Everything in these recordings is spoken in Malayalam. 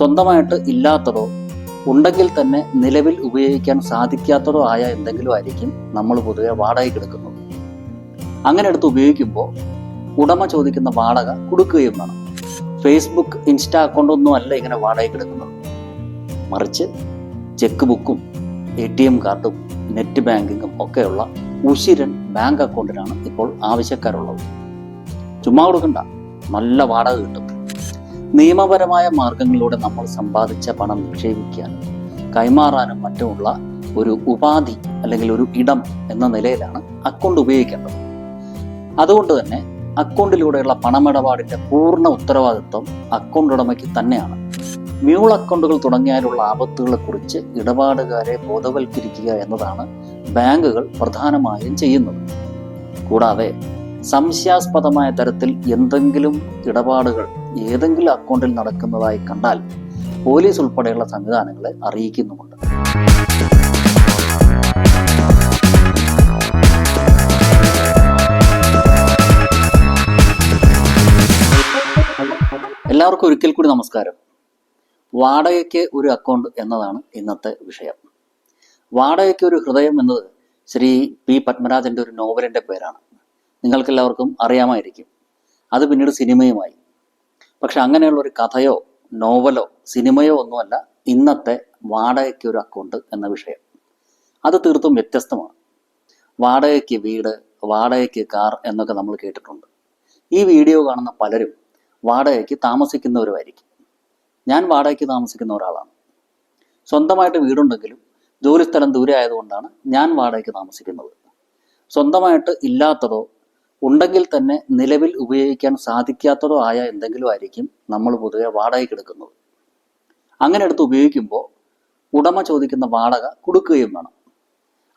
സ്വന്തമായിട്ട് ഇല്ലാത്തതോ ഉണ്ടെങ്കിൽ തന്നെ നിലവിൽ ഉപയോഗിക്കാൻ സാധിക്കാത്തതോ ആയ എന്തെങ്കിലും ആയിരിക്കും നമ്മൾ പൊതുവെ വാടകയ്ക്ക് എടുക്കുന്നത്. അങ്ങനെ എടുത്ത് ഉപയോഗിക്കുമ്പോൾ ഉടമ ചോദിക്കുന്ന വാടക കൊടുക്കുകയും വേണം. ഫേസ്ബുക്ക് ഇൻസ്റ്റ അക്കൗണ്ടൊന്നും അല്ല ഇങ്ങനെ വാടകയ്ക്ക് എടുക്കുന്നത്. മറിച്ച് ചെക്ക് ബുക്കും എ ടി എം കാർഡും നെറ്റ് ബാങ്കിങ്ങും ഒക്കെയുള്ള ഉശിരൻ ബാങ്ക് അക്കൗണ്ടിനാണ് ഇപ്പോൾ ആവശ്യക്കാരുള്ളത്. ചുമ്മാ കൊടുക്കണ്ട. നല്ല വാടക കിട്ടും. നിയമപരമായ മാർഗങ്ങളിലൂടെ നമ്മൾ സമ്പാദിച്ച പണം നിക്ഷേപിക്കാനും കൈമാറാനും മറ്റുമുള്ള ഒരു ഉപാധി അല്ലെങ്കിൽ ഒരു ഇടം എന്ന നിലയിലാണ് അക്കൗണ്ട് ഉപയോഗിക്കേണ്ടത്. അതുകൊണ്ട് തന്നെ അക്കൗണ്ടിലൂടെയുള്ള പണമിടപാടിന്റെ പൂർണ ഉത്തരവാദിത്വം അക്കൗണ്ട് ഉടമയ്ക്ക് തന്നെയാണ്. മ്യൂൾ അക്കൗണ്ടുകൾ തുടങ്ങിയാലുള്ള ആപത്തുകളെ കുറിച്ച് ഇടപാടുകാരെ ബോധവൽക്കരിക്കുക എന്നതാണ് ബാങ്കുകൾ പ്രധാനമായും ചെയ്യുന്നത്. കൂടാതെ സംശയാസ്പദമായ തരത്തിൽ എന്തെങ്കിലും ഇടപാടുകൾ ഏതെങ്കിലും അക്കൗണ്ടിൽ നടക്കുന്നതായി കണ്ടാൽ പോലീസ് ഉൾപ്പെടെയുള്ള സംവിധാനങ്ങളെ അറിയിക്കുന്നുമുണ്ട്. എല്ലാവർക്കും ഒരിക്കൽ കൂടി നമസ്കാരം. വാടകയ്ക്ക് ഒരു അക്കൗണ്ട് എന്നതാണ് ഇന്നത്തെ വിഷയം. വാടകയ്ക്ക് ഒരു ഹൃദയം എന്നത് ശ്രീ പി പത്മരാജന്റെ ഒരു നോവലിന്റെ പേരാണ്. നിങ്ങൾക്കെല്ലാവർക്കും അറിയാമായിരിക്കും. അത് പിന്നീട് സിനിമയുമായി പക്ഷെ അങ്ങനെയുള്ള ഒരു കഥയോ നോവലോ സിനിമയോ ഒന്നുമല്ല ഇന്നത്തെ വാടകയ്ക്ക് ഒരു അക്കൗണ്ട് എന്ന വിഷയം. അത് തീർത്തും വ്യത്യസ്തമാണ്. വാടകയ്ക്ക് വീട് വാടകയ്ക്ക് കാർ എന്നൊക്കെ നമ്മൾ കേട്ടിട്ടുണ്ട്. ഈ വീഡിയോ കാണുന്ന പലരും വാടകയ്ക്ക് താമസിക്കുന്നവരുമായിരിക്കും. ഞാൻ വാടകയ്ക്ക് താമസിക്കുന്ന ഒരാളാണ്. സ്വന്തമായിട്ട് വീടുണ്ടെങ്കിലും ജോലിസ്ഥലം ദൂരെ ആയതുകൊണ്ടാണ് ഞാൻ വാടകയ്ക്ക് താമസിക്കുന്നത്. സ്വന്തമായിട്ട് ഇല്ലാത്തതോ ഉണ്ടെങ്കിൽ തന്നെ നിലവിൽ ഉപയോഗിക്കാൻ സാധിക്കാത്തതോ ആയ എന്തെങ്കിലും ആയിരിക്കും നമ്മൾ പൊതുവെ വാടകയ്ക്ക് എടുക്കുന്നത്. അങ്ങനെ എടുത്ത് ഉപയോഗിക്കുമ്പോൾ ഉടമ ചോദിക്കുന്ന വാടക കൊടുക്കുകയും വേണം.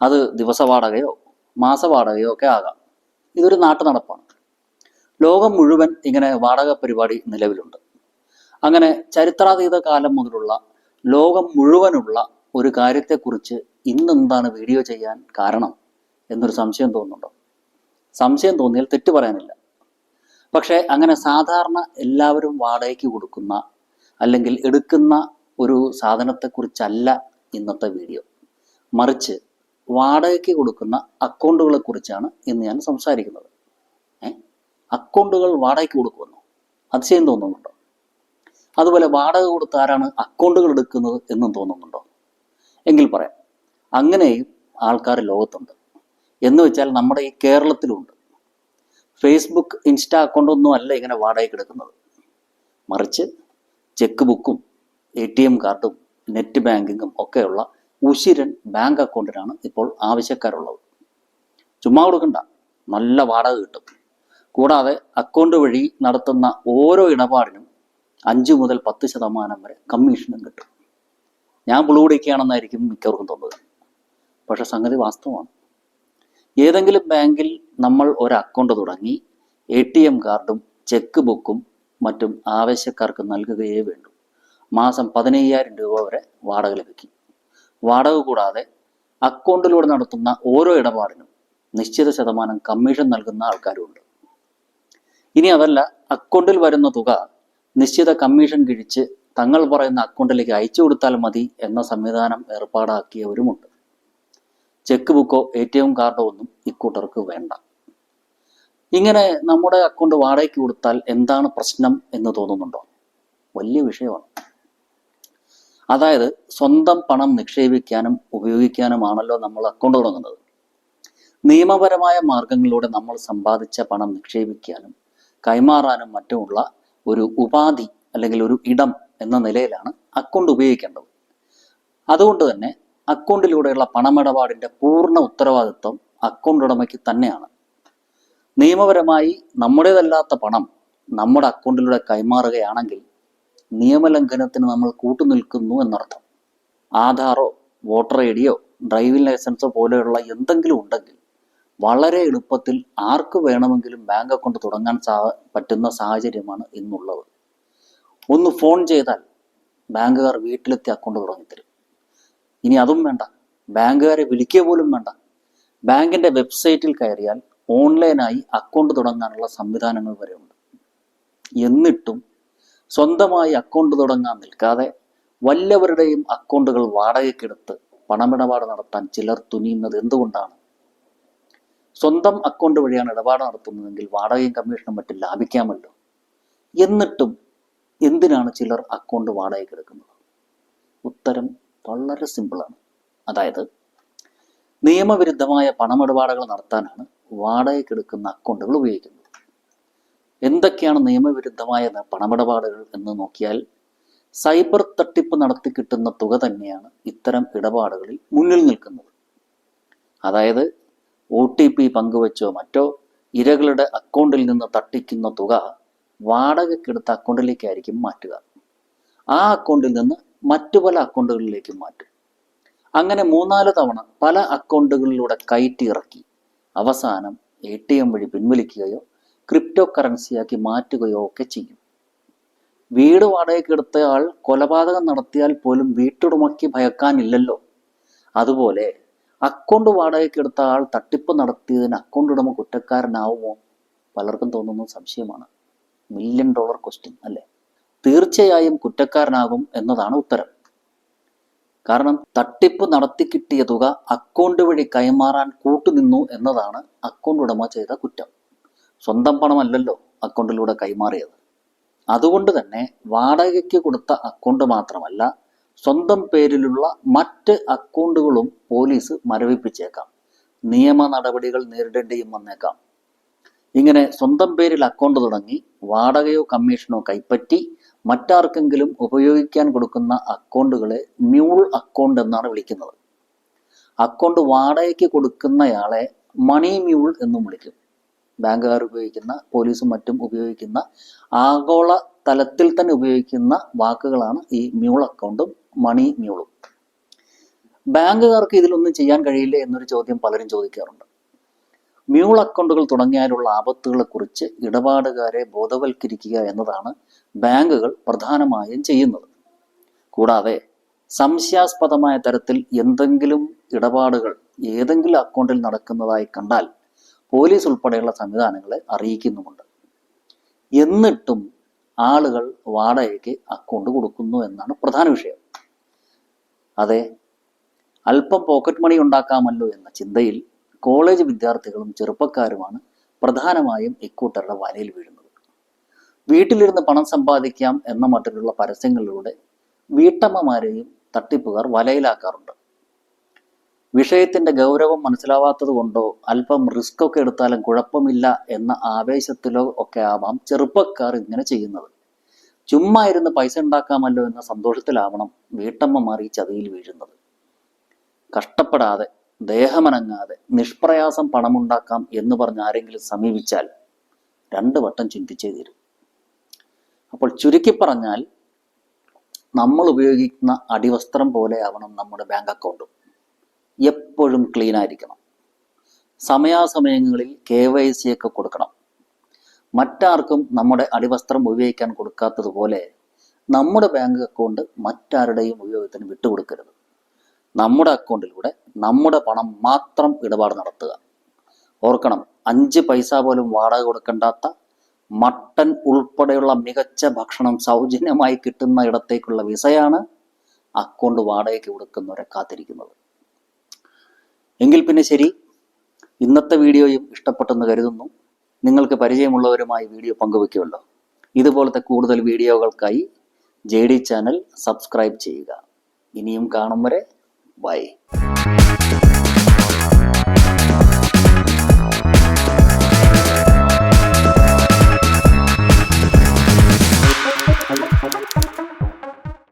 അത് ദിവസ വാടകയോ മാസ വാടകയോ ഒക്കെ ആകാം. ഇതൊരു നാട്ടു നടപ്പാണ്. ലോകം മുഴുവൻ ഇങ്ങനെ വാടക പരിപാടി നിലവിലുണ്ട്. അങ്ങനെ ചരിത്രാതീത കാലം മുതലുള്ള ലോകം മുഴുവനുള്ള ഒരു കാര്യത്തെക്കുറിച്ച് ഇന്നെന്താണ് വീഡിയോ ചെയ്യാൻ കാരണം എന്നൊരു സംശയം തോന്നുന്നുണ്ടോ? സംശയം തോന്നിയാൽ തെറ്റ് പറയാനില്ല. പക്ഷേ അങ്ങനെ സാധാരണ എല്ലാവരും വാടകയ്ക്ക് കൊടുക്കുന്ന അല്ലെങ്കിൽ എടുക്കുന്ന ഒരു സാധനത്തെക്കുറിച്ചല്ല ഇന്നത്തെ വീഡിയോ. മറിച്ച് വാടകയ്ക്ക് കൊടുക്കുന്ന അക്കൗണ്ടുകളെ കുറിച്ചാണ് ഇന്ന് ഞാൻ സംസാരിക്കുന്നത്. അക്കൗണ്ടുകൾ വാടകയ്ക്ക് കൊടുക്കുന്നു. അതിശയം തോന്നുന്നുണ്ടോ? അതുപോലെ വാടക കൊടുത്ത് ആരാണ് അക്കൗണ്ടുകൾ എടുക്കുന്നത് എന്നും തോന്നുന്നുണ്ടോ? എങ്കിൽ പറയാം. അങ്ങനെയും ആൾക്കാർ ലോകത്തുണ്ട്. എന്ന് വെച്ചാൽ നമ്മുടെ ഈ കേരളത്തിലുണ്ട്. ഫേസ്ബുക്ക് ഇൻസ്റ്റ അക്കൗണ്ടൊന്നും അല്ല ഇങ്ങനെ വാടകയ്ക്ക് കിടക്കുന്നത് മറിച്ച് ചെക്ക് ബുക്കും എ ടി എം കാർഡും നെറ്റ് ബാങ്കിങ്ങും ഒക്കെയുള്ള ഉശിരൻ ബാങ്ക് അക്കൗണ്ടിനാണ് ഇപ്പോൾ ആവശ്യക്കാരുള്ളത്. ചുമ്മാ കൊടുക്കണ്ട. നല്ല വാടക കിട്ടും. കൂടാതെ അക്കൗണ്ട് വഴി നടത്തുന്ന ഓരോ ഇടപാടിനും അഞ്ച് മുതൽ പത്ത് ശതമാനം വരെ കമ്മീഷനും കിട്ടും. ഞാൻ പുളുപിടിക്കുകയാണെന്നായിരിക്കും മിക്കവർക്കും തോന്നുന്നത്. പക്ഷെ സംഗതി വാസ്തവമാണ്. ഏതെങ്കിലും ബാങ്കിൽ നമ്മൾ ഒരു അക്കൗണ്ട് തുടങ്ങി എ ടി എം കാർഡും ചെക്ക് ബുക്കും മറ്റും ആവശ്യക്കാർക്ക് നൽകുകയേ വേണ്ടൂ. മാസം പതിനയ്യായിരം രൂപ വരെ വാടക ലഭിക്കും. വാടക കൂടാതെ അക്കൗണ്ടിലൂടെ നടത്തുന്ന ഓരോ ഇടപാടിനും നിശ്ചിത ശതമാനം കമ്മീഷൻ നൽകുന്ന ആൾക്കാരുമുണ്ട്. ഇനി അതല്ല അക്കൗണ്ടിൽ വരുന്ന തുക നിശ്ചിത കമ്മീഷൻ കിഴിച്ച് തങ്ങൾ പറയുന്ന അക്കൗണ്ടിലേക്ക് അയച്ചു കൊടുത്താൽ മതി എന്ന സംവിധാനം ഏർപ്പാടാക്കിയവരുമുണ്ട്. ചെക്ക് ബുക്കോ എ ടി എം കാർഡോ ഒന്നും ഇക്കൂട്ടർക്ക് വേണ്ട. ഇങ്ങനെ നമ്മുടെ അക്കൗണ്ട് വാടകയ്ക്ക് കൊടുത്താൽ എന്താണ് പ്രശ്നം എന്ന് തോന്നുന്നുണ്ടോ? വലിയ വിഷയമാണ്. അതായത് സ്വന്തം പണം നിക്ഷേപിക്കാനും ഉപയോഗിക്കാനുമാണല്ലോ നമ്മൾ അക്കൗണ്ട് തുടങ്ങുന്നത്. നിയമപരമായ മാർഗങ്ങളിലൂടെ നമ്മൾ സമ്പാദിച്ച പണം നിക്ഷേപിക്കാനും കൈമാറാനും മറ്റുമുള്ള ഒരു ഉപാധി അല്ലെങ്കിൽ ഒരു ഇടം എന്ന നിലയിലാണ് അക്കൗണ്ട് ഉപയോഗിക്കേണ്ടത്. അതുകൊണ്ട് തന്നെ അക്കൗണ്ടിലൂടെയുള്ള പണമിടപാടിന്റെ പൂർണ ഉത്തരവാദിത്വം അക്കൗണ്ട് ഉടമയ്ക്ക് തന്നെയാണ്. നിയമപരമായി നമ്മുടേതല്ലാത്ത പണം നമ്മുടെ അക്കൗണ്ടിലൂടെ കൈമാറുകയാണെങ്കിൽ നിയമലംഘനത്തിന് നമ്മൾ കൂട്ടുനിൽക്കുന്നു എന്നർത്ഥം. ആധാറോ വോട്ടർ ഐ ഡിയോ ഡ്രൈവിംഗ് ലൈസൻസോ പോലെയുള്ള എന്തെങ്കിലും ഉണ്ടെങ്കിൽ വളരെ എളുപ്പത്തിൽ ആർക്ക് വേണമെങ്കിലും ബാങ്ക് അക്കൗണ്ട് തുടങ്ങാൻ സാ പറ്റുന്ന സാഹചര്യമാണ് ഇന്നുള്ളത്. ഒന്ന് ഫോൺ ചെയ്താൽ ബാങ്കുകാർ വീട്ടിലെത്തി അക്കൗണ്ട് തുടങ്ങിത്തരും. ഇനി അതും വേണ്ട. ബാങ്കുകാരെ വിളിക്കുക പോലും വേണ്ട. ബാങ്കിന്റെ വെബ്സൈറ്റിൽ കയറിയാൽ ഓൺലൈനായി അക്കൗണ്ട് തുടങ്ങാനുള്ള സംവിധാനങ്ങൾ വരെ ഉണ്ട്. എന്നിട്ടും സ്വന്തമായി അക്കൗണ്ട് തുടങ്ങാൻ നിൽക്കാതെ വല്ലവരുടെയും അക്കൗണ്ടുകൾ വാടകയ്ക്കെടുത്ത് പണമിടപാട് നടത്താൻ ചിലർ തുനിയുന്നത് എന്തുകൊണ്ടാണ്? സ്വന്തം അക്കൗണ്ട് വഴിയാണ് ഇടപാട് നടത്തുന്നതെങ്കിൽ വാടകയും കമ്മീഷനും മറ്റും ലാഭിക്കാമല്ലോ. എന്നിട്ടും എന്തിനാണ് ചിലർ അക്കൗണ്ട് വാടകയ്ക്ക് എടുക്കുന്നത് ഉത്തരം വളരെ സിമ്പിളാണ്. അതായത് നിയമവിരുദ്ധമായ പണമിടപാടുകൾ നടത്താനാണ് വാടകയ്ക്ക് എടുക്കുന്ന അക്കൗണ്ടുകൾ ഉപയോഗിക്കുന്നത്. എന്തൊക്കെയാണ് നിയമവിരുദ്ധമായ പണമിടപാടുകൾ എന്ന് നോക്കിയാൽ സൈബർ തട്ടിപ്പ് നടത്തി കിട്ടുന്ന തുക തന്നെയാണ് ഇത്തരം ഇടപാടുകളിൽ മുന്നിൽ നിൽക്കുന്നത്. അതായത് ഒ ടി പി പങ്കുവച്ചോ മറ്റോ ഇരകളുടെ അക്കൗണ്ടിൽ നിന്ന് തട്ടിക്കുന്ന തുക വാടകയ്ക്കെടുത്ത അക്കൗണ്ടിലേക്കായിരിക്കും മാറ്റുക. ആ അക്കൗണ്ടിൽ നിന്ന് മറ്റു പല അക്കൗണ്ടുകളിലേക്കും മാറ്റും. അങ്ങനെ മൂന്നാൽ തവണ പല അക്കൗണ്ടുകളിലൂടെ കയറ്റി ഇറക്കി. അവസാനം എ ടി എം വഴി പിൻവലിക്കുകയോ ക്രിപ്റ്റോ കറൻസിയാക്കി മാറ്റുകയോ ഒക്കെ ചെയ്യും. വീട് വാടകയ്ക്ക് എടുത്തയാൾ കൊലപാതകം നടത്തിയാൽ പോലും വീട്ടുടമയ്ക്ക് ഭയക്കാനില്ലല്ലോ. അതുപോലെ അക്കൗണ്ട് വാടകയ്ക്ക് എടുത്ത ആൾ തട്ടിപ്പ് നടത്തിയതിന് അക്കൗണ്ട് ഉടമ കുറ്റക്കാരനാവുമോ? പലർക്കും തോന്നുന്ന സംശയമാണ്. മില്യൺ ഡോളർ ക്വസ്റ്റ്യൻ അല്ലേ? തീർച്ചയായും കുറ്റക്കാരനാകും എന്നതാണ് ഉത്തരം. കാരണം തട്ടിപ്പ് നടത്തി കിട്ടിയ തുക അക്കൗണ്ട് വഴി കൈമാറാൻ കൂട്ടുനിന്നു എന്നതാണ് അക്കൗണ്ട് ഉടമ ചെയ്ത കുറ്റം. സ്വന്തം പണമല്ലല്ലോ അക്കൗണ്ടിലൂടെ കൈമാറിയത്. അതുകൊണ്ട് തന്നെ വാടകയ്ക്ക് കൊടുത്ത അക്കൗണ്ട് മാത്രമല്ല സ്വന്തം പേരിലുള്ള മറ്റ് അക്കൗണ്ടുകളും പോലീസ് മരവിപ്പിച്ചേക്കാം. നിയമ നടപടികൾ നേരിടേണ്ടിയും വന്നേക്കാം. ഇങ്ങനെ സ്വന്തം പേരിൽ അക്കൗണ്ട് തുടങ്ങി വാടകയോ കമ്മീഷനോ കൈപ്പറ്റി മറ്റാർക്കെങ്കിലും ഉപയോഗിക്കാൻ കൊടുക്കുന്ന അക്കൗണ്ടുകളെ മ്യൂൾ അക്കൗണ്ട് എന്നാണ് വിളിക്കുന്നത്. അക്കൗണ്ട് വാടകയ്ക്ക് കൊടുക്കുന്നയാളെ മണി മ്യൂൾ എന്നും വിളിക്കും. ബാങ്കുകാർ ഉപയോഗിക്കുന്ന പോലീസും മറ്റും ഉപയോഗിക്കുന്ന ആഗോള തലത്തിൽ തന്നെ ഉപയോഗിക്കുന്ന വാക്കുകളാണ് ഈ മ്യൂൾ അക്കൗണ്ടും മണി മ്യൂളും ബാങ്കുകാർക്ക് ഇതിലൊന്നും ചെയ്യാൻ കഴിയില്ല എന്നൊരു ചോദ്യം പലരും ചോദിക്കാറുണ്ട്. മ്യൂൾ അക്കൗണ്ടുകൾ തുടങ്ങിയാലുള്ള ആപത്തുകളെ കുറിച്ച് ഇടപാടുകാരെ ബോധവൽക്കരിക്കുക എന്നതാണ് ബാങ്കുകൾ പ്രധാനമായും ചെയ്യുന്നത്. കൂടാതെ സംശയാസ്പദമായ തരത്തിൽ എന്തെങ്കിലും ഇടപാടുകൾ ഏതെങ്കിലും അക്കൗണ്ടിൽ നടക്കുന്നതായി കണ്ടാൽ പോലീസ് ഉൾപ്പെടെയുള്ള സംവിധാനങ്ങളെ അറിയിക്കുന്നുമുണ്ട്. എന്നിട്ടും ആളുകൾ വാടകയ്ക്ക് അക്കൗണ്ട് കൊടുക്കുന്നു എന്നാണ് പ്രധാന വിഷയം. അതെ അല്പം പോക്കറ്റ് മണി ഉണ്ടാക്കാമല്ലോ എന്ന ചിന്തയിൽ കോളേജ് വിദ്യാർത്ഥികളും ചെറുപ്പക്കാരുമാണ് പ്രധാനമായും ഇക്കൂട്ടരുടെ വലയിൽ വീഴുന്നത്. വീട്ടിലിരുന്ന് പണം സമ്പാദിക്കാം എന്ന മട്ടിലുള്ള പരസ്യങ്ങളിലൂടെ വീട്ടമ്മമാരെയും തട്ടിപ്പുകാർ വലയിലാക്കാറുണ്ട്. വിഷയത്തിന്റെ ഗൗരവം മനസ്സിലാവാത്തത് കൊണ്ടോ അല്പം റിസ്ക് ഒക്കെ എടുത്താലും കുഴപ്പമില്ല എന്ന ആവേശത്തിലോ ഒക്കെ ആവാം ചെറുപ്പക്കാർ ഇങ്ങനെ ചെയ്യുന്നത്. ചുമ്മാ ഇരുന്ന് പൈസ ഉണ്ടാക്കാമല്ലോ എന്ന സന്തോഷത്തിലാവണം വീട്ടമ്മമാർ ഈ ചതിയിൽ വീഴുന്നത്. കഷ്ടപ്പെടാതെ ദേഹമനങ്ങാതെ നിഷ്പ്രയാസം പണമുണ്ടാക്കാം എന്ന് പറഞ്ഞ് ആരെങ്കിലും സമീപിച്ചാൽ രണ്ട് വട്ടം ചിന്തിച്ചേ തീരും. അപ്പോൾ ചുരുക്കി പറഞ്ഞാൽ നമ്മൾ ഉപയോഗിക്കുന്ന അടിവസ്ത്രം പോലെ ആവണം നമ്മുടെ ബാങ്ക് അക്കൗണ്ടും. എപ്പോഴും ക്ലീൻ ആയിരിക്കണം. സമയാസമയങ്ങളിൽ കെ വൈ സി ഒക്കെ കൊടുക്കണം. മറ്റാർക്കും നമ്മുടെ അടിവസ്ത്രം ഉപയോഗിക്കാൻ കൊടുക്കാത്തതുപോലെ നമ്മുടെ ബാങ്ക് അക്കൗണ്ട് മറ്റാരുടെയും ഉപയോഗത്തിന് വിട്ടുകൊടുക്കരുത്. നമ്മുടെ അക്കൗണ്ടിലൂടെ നമ്മുടെ പണം മാത്രം ഇടപാട് നടത്തുക. ഓർക്കണം അഞ്ച് പൈസ പോലും വാടക കൊടുക്കണ്ടാത്ത മട്ടൻ ഉൾപ്പെടെയുള്ള മികച്ച ഭക്ഷണം സൗജന്യമായി കിട്ടുന്ന ഇടത്തേക്കുള്ള വിസയാണ് അക്കൗണ്ട് വാടകയ്ക്ക് കൊടുക്കുന്നവരെ കാത്തിരിക്കുന്നത്. എങ്കിൽ പിന്നെ ശരി ഇന്നത്തെ വീഡിയോയും ഇഷ്ടപ്പെട്ടെന്ന് കരുതുന്നു. നിങ്ങൾക്ക് പരിചയമുള്ളവരുമായി വീഡിയോ പങ്കുവെക്കുമല്ലോ ഇതുപോലത്തെ കൂടുതൽ വീഡിയോകൾക്കായി ജെ ഡി ചാനൽ സബ്സ്ക്രൈബ് ചെയ്യുക. ഇനിയും കാണും വരെ Bye.